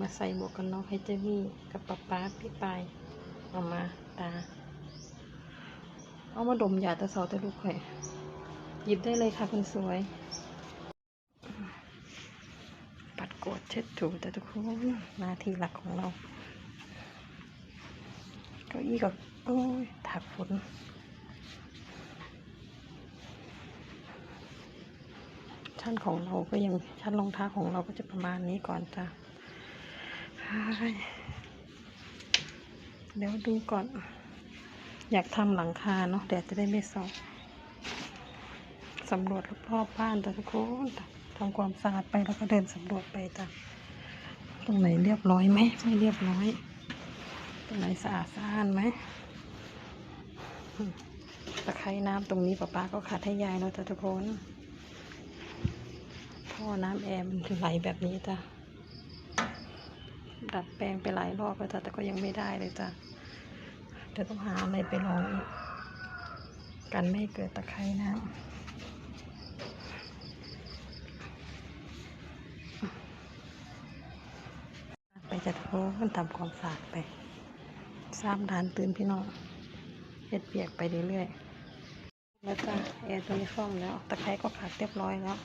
มาใส่หมวกกันน็อกให้เจมี่กับป๊าป๊าพี่ปายเอามาตา เอามาดมยาตะเสาตะลูกข่อยหยิบได้เลยค่ะคุณสวย ปัดกดเช็ดถูแต่ทุกคนหน้าที่หลักของเราเก้าอี้ก็โอ้ยถากฝนชั้นของเราก็ยังชั้นรองเท้าของเราก็จะประมาณนี้ก่อนจ้ะ เฮ้ยเดี๋ยวดูก่อน อยากทำหลังคาเนาะแดดจะได้ไม่ส่องสำรวจรอบๆบ้านจ้ะทุกคนทำความสะอาดไปแล้วก็เดินสำรวจไปจ้ะตรงไหนเรียบร้อยไหมไม่เรียบร้อย ตรงไหนสะอาดสะอ้านไหมตะไคร้น้ำตรงนี้ป้าป้าก็ขัดให้ยายแล้วจ้ะทุกคนท่อน้ำแอร์มันไหลแบบนี้จ้ะ ดัดแปลงไปหลายรอบแล้วจ้ะแต่ก็ยังไม่ได้เลยจ้ะเดี๋ยวต้องหาอะไรไปลองอีกกันไม่เกิดตะไคร่น้ำไปจะโทรกันทำความสะอาดไปสามดานตื่นพี่น้องเฮ็ดเปียกไปเรื่อยๆแล้วจ้ะแอร์ตัวนี้ซ่อมแล้วตะไคร้ก็ขัดเรียบร้อยแล้ว